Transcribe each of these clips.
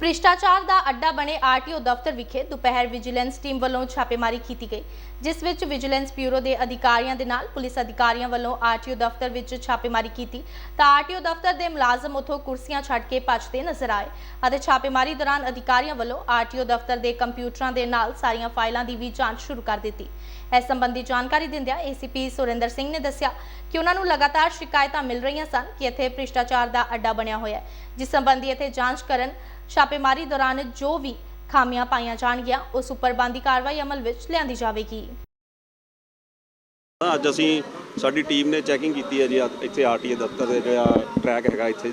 ਭ੍ਰਿਸ਼ਟਾਚਾਰ ਦਾ ਅੱਡਾ ਬਣੇ ਆਰਟੀਓ ਦਫ਼ਤਰ ਵਿਖੇ ਦੁਪਹਿਰ ਵਿਜੀਲੈਂਸ ਟੀਮ ਵੱਲੋਂ ਛਾਪੇਮਾਰੀ ਕੀਤੀ ਗਈ, ਜਿਸ ਵਿੱਚ ਵਿਜੀਲੈਂਸ ਬਿਊਰੋ ਦੇ ਅਧਿਕਾਰੀਆਂ ਦੇ ਨਾਲ ਪੁਲਿਸ ਅਧਿਕਾਰੀਆਂ ਵੱਲੋਂ ਆਰਟੀਓ ਦਫ਼ਤਰ ਵਿੱਚ ਛਾਪੇਮਾਰੀ ਕੀਤੀ। ਤਾਂ ਆਰਟੀਓ ਦਫ਼ਤਰ ਦੇ ਮੁਲਾਜ਼ਮ ਉੱਥੋਂ ਕੁਰਸੀਆਂ ਛੱਡ ਕੇ ਭੱਜਦੇ ਨਜ਼ਰ ਆਏ ਅਤੇ ਛਾਪੇਮਾਰੀ ਦੌਰਾਨ ਅਧਿਕਾਰੀਆਂ ਵੱਲੋਂ ਆਰਟੀਓ ਦਫ਼ਤਰ ਦੇ ਕੰਪਿਊਟਰਾਂ ਦੇ ਨਾਲ ਸਾਰੀਆਂ ਫਾਈਲਾਂ ਦੀ ਵੀ ਜਾਂਚ ਸ਼ੁਰੂ ਕਰ ਦਿੱਤੀ। ਇਸ ਸੰਬੰਧੀ ਜਾਣਕਾਰੀ ਦਿੰਦਿਆਂ ਏਸੀਪੀ ਸੁਰਿੰਦਰ ਸਿੰਘ ਨੇ ਦੱਸਿਆ ਕਿ ਉਹਨਾਂ ਨੂੰ ਲਗਾਤਾਰ ਸ਼ਿਕਾਇਤਾਂ ਮਿਲ ਰਹੀਆਂ ਸਨ ਕਿ ਇੱਥੇ ਭ੍ਰਿਸ਼ਟਾਚਾਰ ਦਾ ਅੱਡਾ ਬਣਿਆ ਹੋਇਆ ਹੈ, ਜਿਸ ਸੰਬੰਧੀ ਇੱਥੇ ਜਾਂਚ ਕਰਨ ਛਾਪੇਮਾਰੀ ਦੌਰਾਨ ਜੋ ਵੀ ਖਾਮੀਆਂ ਪਾਈਆਂ ਜਾਣਗੀਆਂ ਉਸ ਉੱਪਰ ਬੰਦੀ ਕਾਰਵਾਈ ਅਮਲ ਵਿੱਚ ਲਿਆਂਦੀ ਜਾਵੇਗੀ। ਅੱਜ ਅਸੀਂ ਸਾਡੀ ਟੀਮ ਨੇ ਚੈਕਿੰਗ ਕੀਤੀ ਹੈ ਜੀ ਆ- ਇੱਥੇ ਆਰਟੀਏ ਦਫ਼ਤਰ ਦੇ ਜਿਹੜਾ ਟਰੈਕ ਹੈਗਾ ਇੱਥੇ।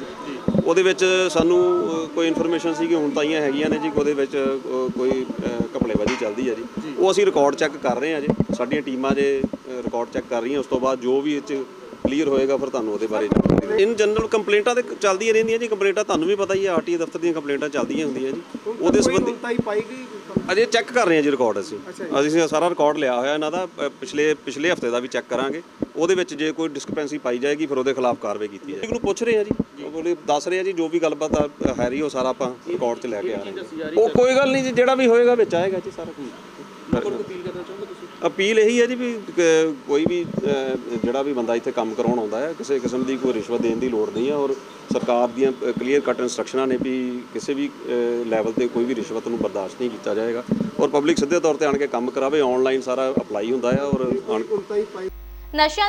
ਉਹਦੇ ਵਿੱਚ ਸਾਨੂੰ ਅ, ਕੋਈ ਇਨਫੋਰਮੇਸ਼ਨ ਸੀ ਕਿ ਹੁਣ ਤਾਈਆਂ ਹੈਗੀਆਂ ਨੇ ਜੀ ਉਹਦੇ ਵਿੱਚ ਅ, ਕੋਈ ਕਪੜੇਬਾਜ਼ੀ ਚੱਲਦੀ ਹੈ ਜੀ। ਉਹ ਅਸੀਂ ਰਿਕਾਰਡ ਚੈੱਕ ਕਰ ਰਹੇ ਹਾਂ ਜੀ ਸਾਡੀਆਂ ਟੀਮਾਂ ਜੇ ਰਿਕਾਰਡ ਚੈੱਕ ਕਰ ਰਹੀਆਂ ਉਸ ਤੋਂ ਬਾਅਦ ਜੋ ਵੀ ਇਹ 'ਚ ਕਲੀਅਰ ਹੋਏਗਾ ਫਿਰ ਤੁਹਾਨੂੰ ਉਹਦੇ ਬਾਰੇ ਜਾਣਕਾਰੀ ਇਨ ਜਨਰਲ ਕੰਪਲੇਂਟਾਂ ਤੇ ਚੱਲਦੀਆਂ ਰਹਿੰਦੀਆਂ ਜੀ ਕੰਪਲੇਂਟਾਂ ਤੁਹਾਨੂੰ ਵੀ ਪਤਾ ਹੀ ਹੈ ਆਰਟੀਏ ਦਫ਼ਤਰ ਦੀਆਂ ਕੰਪਲੇਂਟਾਂ ਚੱਲਦੀਆਂ ਹੁੰਦੀਆਂ ਜੀ। ਉਹਦੇ ਸੰਬੰਧੀ ਤਾਈ ਪਾਈ ਗਈ ਅਜੇ ਚੈੱਕ ਕਰ ਰਹੇ ਹਾਂ ਜੀ ਰਿਕਾਰਡ ਅਸੀਂ। ਅਸੀਂ ਸਾਰਾ ਰਿਕਾਰਡ ਲਿਆ ਹੋਇਆ ਇਹਨਾਂ ਦਾ ਪਿਛਲੇ ਪਿਛਲੇ ਹਫ਼ਤੇ ਦਾ ਵੀ ਚੈੱਕ ਕਰਾਂਗੇ। ਉਹਦੇ ਵਿੱਚ ਜੇ ਕੋਈ ਡਿਸਕ੍ਰਿਪੈਂਸੀ ਪਾਈ ਜਾਏਗੀ ਫਿਰ ਉਹਦੇ ਖਿਲਾਫ ਕਾਰਵਾਈ ਕੀਤੀ ਜਾਏਗੀ। ਨੂੰ ਪੁੱਛ ਰਹੇ ਆ ਜੀ। ਉਹ ਬੋਲੇ ਦੱਸ ਰਹੇ ਆ ਜੀ ਜੋ ਵੀ ਗੱਲਬਾਤ ਹੈ ਰਹੀ ਉਹ ਸਾਰਾ ਆਪਾਂ ਰਿਕਾਰਡ 'ਚ ਲੈ ਕੇ ਆ ਰਹੇ ਹਾਂ। ਉਹ ਕੋਈ ਗੱਲ ਨਹੀਂ ਜੀ ਜਿਹੜਾ ਵੀ ਹੋਏਗਾ ਵਿੱਚ ਆਏਗਾ ਜੀ ਸਾਰਾ ਕੁਝ। ਅਪੀਲ ਇਹੀ ਹੈ ਜੀ ਵੀ ਕ- ਕੋਈ ਵੀ ਅ, ਜਿਹੜਾ ਵੀ ਬੰਦਾ ਇੱਥੇ ਕੰਮ ਕਰਾਉਣ ਆਉਂਦਾ ਹੈ ਕਿਸੇ ਕਿਸਮ ਦੀ ਕੋਈ ਰਿਸ਼ਵਤ ਦੇਣ ਦੀ ਲੋੜ ਨਹੀਂ ਹੈ ਔਰ ਸਰਕਾਰ ਦੀਆਂ ਕਲੀਅਰ ਕੱਟ ਇਨਸਟਰਕਸ਼ਨਾਂ ਨੇ ਵੀ ਕਿਸੇ ਵੀ ਲੈਵਲ ਤੇ ਕੋਈ ਵੀ ਰਿਸ਼ਵਤ ਨੂੰ ਬਰਦਾਸ਼ਤ ਨਹੀਂ ਕੀਤਾ ਜਾਏਗਾ ਔਰ ਪਬਲਿਕ ਸਿੱਧੇ ਤੌਰ ਤੇ ਆਣ ਕੇ ਕੰਮ ਕਰਾਵੇ ਆਨਲਾਈਨ ਸਾਰਾ ਅਪਲਾਈ ਹੁੰਦਾ ਹੈ ਔਰ ਆਣ- ਨਸ਼ਿਆਂ